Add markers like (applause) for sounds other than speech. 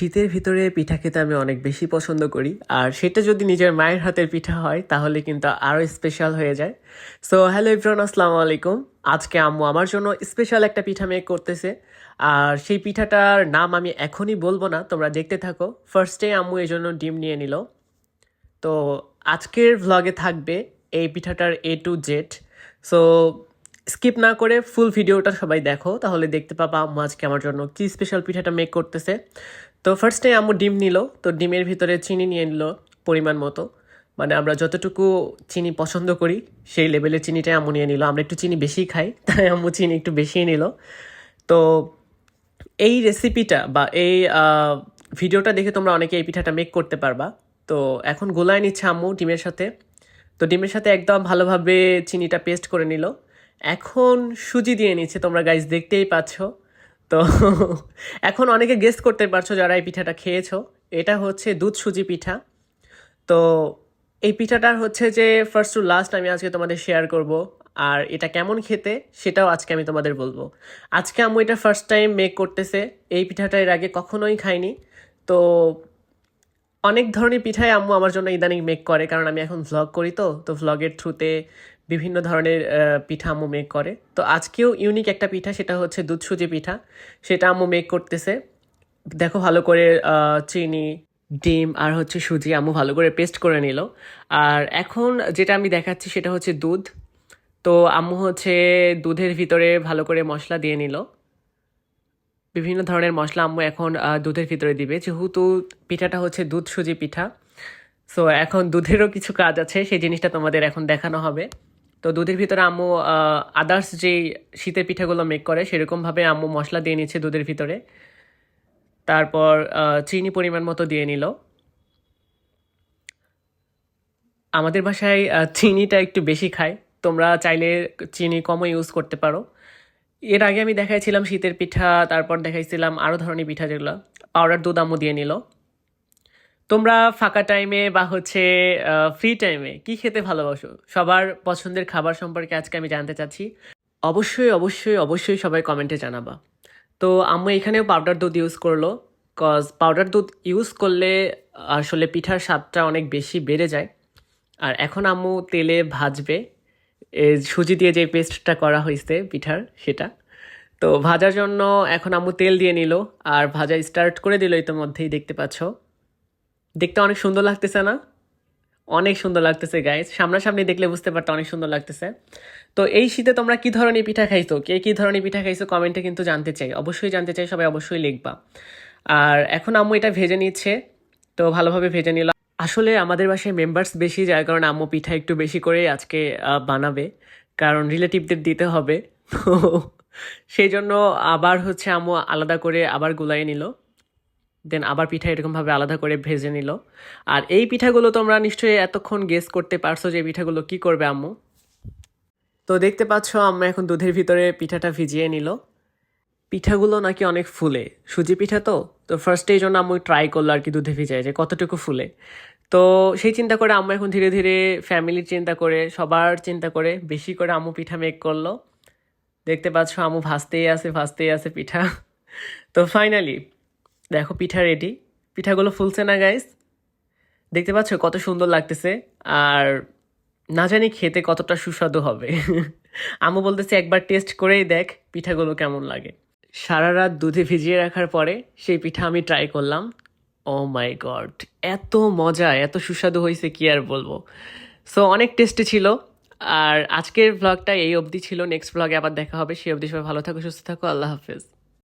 শীতের ভিতরে পিঠা খেতে আমি অনেক বেশি পছন্দ করি। আর সেটা যদি নিজের মায়ের হাতের পিঠা হয়, তাহলে কিন্তু আরও স্পেশাল হয়ে যায়। সো হ্যালো ইব্রান আসসালামু আলাইকুম। আজকে আম্মু আমার জন্য স্পেশাল একটা পিঠা মেক করতেছে। আর সেই পিঠাটার নাম আমি এখনই বলব না, তোমরা দেখতে থাকো। ফার্স্টে আম্মু এই জন্য ডিম নিয়ে নিল। তো আজকের ভ্লগে থাকবে এই পিঠাটার A to Z so skip না করে ফুল ভিডিওটা সবাই দেখো, তাহলে দেখতে পাবা আম্মু আজকে আমার জন্য কি স্পেশাল পিঠাটা মেক করতেছে। তো ফার্স্টে আম্মু ডিম নিল, তো ডিমের ভিতরে চিনি নিয়ে নিল পরিমাণ মতো। মানে আমরা যতটুকু চিনি পছন্দ করি, সেই লেভেলের চিনিটাই আম্মু নিয়ে নিল। আমরা একটু চিনি বেশি খাই, (laughs) তাই আম্মু চিনি একটু বেশি নিল। তো এই রেসিপিটা বা এই ভিডিওটা দেখে তোমরা অনেকে এই পিঠাটা মেক করতে পারবা। তো এখন গোলায় নিচ্ছে আম্মু ডিমের সাথে। তো ডিমের সাথে একদম ভালোভাবে চিনিটা পেস্ট করে নিল। এখন সুজি দিয়ে নিচ্ছে। তোমরা গাইজ দেখতেই পাচ্ছ। তো (laughs) এখন অনেকে গেস্ট করতে পারছ যারা এই পিঠাটা খেয়েছো। এটা হচ্ছে দুধ সুজি পিঠা। তো এই পিঠাটার হচ্ছে যে ফার্স্ট টু লাস্ট আমি আজকে তোমাদের শেয়ার করব। আর এটা কেমন খেতে সেটাও আজকে আমি তোমাদের বলব। আজকে আম্মু এটা ফার্স্ট টাইম মেক করতেছে। এই পিঠাটা এর আগে কখনোই খাইনি। তো অনেক ধরনের পিঠাই আম্মু আমার জন্য ইদানিং মেক করে। কারণ আমি এখন ভ্লগ করি তো। তো ভ্লগের থ্রুতে বিভিন্ন ধরনের পিঠা আম্মু মেক করে। তো আজকেও ইউনিক একটা পিঠা, সেটা হচ্ছে দুধ সুজি পিঠা। সেটা আম্মু মেক করতেছে। দেখো ভালো করে চিনি, ডিম আর হচ্ছে সুজি আম্মু ভালো করে পেস্ট করে নিল। আর এখন যেটা আমি দেখাচ্ছি সেটা হচ্ছে দুধ। তো আম্মু হচ্ছে দুধের ভিতরে ভালো করে মশলা দিয়ে নিল। বিভিন্ন ধরনের মশলা আম্মু এখন দুধের ভিতরে দিবে। যেহেতু পিঠাটা হচ্ছে দুধ সুজি পিঠা সো এখন দুধেরও কিছু কাজ আছে, সেই জিনিসটা তোমাদের এখন দেখানো হবে। তো দুধের ভিতরে আম্মু আদার্স যেই শীতের পিঠাগুলো মেক করে, সেরকমভাবে আম্মু মশলা দিয়ে নিচ্ছে দুধের ভিতরে। তারপর চিনি পরিমাণ মতো দিয়ে নিল। আমাদের বাসায় চিনিটা একটু বেশি খায়। তোমরা চাইলে চিনি কমও ইউজ করতে পারো। এর আগে আমি দেখাইছিলাম শীতের পিঠা, তারপর দেখাইছিলাম আরও ধরনের পিঠা যেগুলো। পাউডার দুধ আম্মু দিয়ে নিল। তোমরা ফাঁকা টাইমে বা হচ্ছে ফ্রি টাইমে কি খেতে ভালোবাসো? সবার পছন্দের খাবার সম্পর্কে আজকে আমি জানতে চাচ্ছি। অবশ্যই অবশ্যই অবশ্যই সবাই কমেন্টে জানাবা। তো আম্মু এখানেও পাউডার দুধ ইউজ করল কজ পাউডার দুধ ইউজ করলে আসলে পিঠার স্বাদটা অনেক বেশি বেড়ে যায়। আর এখন আম্মু তেলে ভাজবে। সুজি দিয়ে যে পেস্টটা করা হয়েছে পিঠার, সেটা। তো ভাজার জন্য এখন আম্মু তেল দিয়ে নিল, আর ভাজা স্টার্ট করে দিল ইতিমধ্যেই, দেখতে পাচ্ছ। দেখতে অনেক সুন্দর লাগতেছে না? অনেক সুন্দর লাগতেছে গাইস সামনাসামনি দেখলে বুঝতে পারতো অনেক সুন্দর লাগতেছে। তো এই শীতে তোমরা কি ধরনের পিঠা খাইছো? কে কি ধরনের পিঠা খাইছো কমেন্টে কিন্তু জানতে চাই। অবশ্যই জানতে চাই, সবাই অবশ্যই লিখবা। আর এখন আম্মু এটা ভেজে নিচ্ছে, তো ভালোভাবে ভেজে নিল। আসলে আমাদের বাসায় মেম্বার্স বেশি, যার কারণে আম্মু পিঠা একটু বেশি করে আজকে বানাবে। কারণ রিলেটিভদের দিতে হবে। (laughs) সেই জন্য আবার হচ্ছে আম্মু আলাদা করে আবার গুলাই নিল। দেন আবার পিঠা এরকমভাবে আলাদা করে ভেজে নিল। আর এই পিঠাগুলো তোমরা নিশ্চয়ই এতক্ষণ গেস করতে পারছ যে পিঠাগুলো কি করবে আম্মু। তো দেখতে পাচ্ছ আম্মা এখন দুধের ভিতরে পিঠাটা ভিজিয়ে নিল। পিঠাগুলো নাকি অনেক ফুলে। সুজি পিঠা তো? তো ফার্স্টে এই জন্য আম্মু ট্রাই করল আর কি দুধে ভিজায় যে কতটুকু ফুলে। তো সেই চিন্তা করে আম্মু এখন ধীরে ধীরে ফ্যামিলির চিন্তা করে, সবার চিন্তা করে, বেশি করে আম্মু পিঠা মেক করল। দেখতে পাচ্ছ, আম্মু ভাজতেই আছে ভাজতেই আছে পিঠা। তো ফাইনালি দেখো পিঠা রেডি পিঠাগুলো ফুলছে না গাইস দেখতে পাচ্ছ কত সুন্দর লাগতেছে। আর না জানি খেতে কতটা সুস্বাদু হবে। (laughs) আম্মু বলতেছে, একবার টেস্ট করেই দেখ পিঠাগুলো কেমন লাগে। সারা রাত দুধে ভিজিয়ে রাখার পরে সেই পিঠা আমি ট্রাই করলাম। ও মাই গড এত মজা, এত সুস্বাদু হয়েছে, কি আর বলব? সো অনেক টেস্টি ছিল। আর আজকের ভ্লগটা এই অবধি ছিল। নেক্সট ভ্লগে আবার দেখা হবে। সেই অবধি সবাই ভালো থাকো, সুস্থ থাকো। আল্লাহ হাফেজ।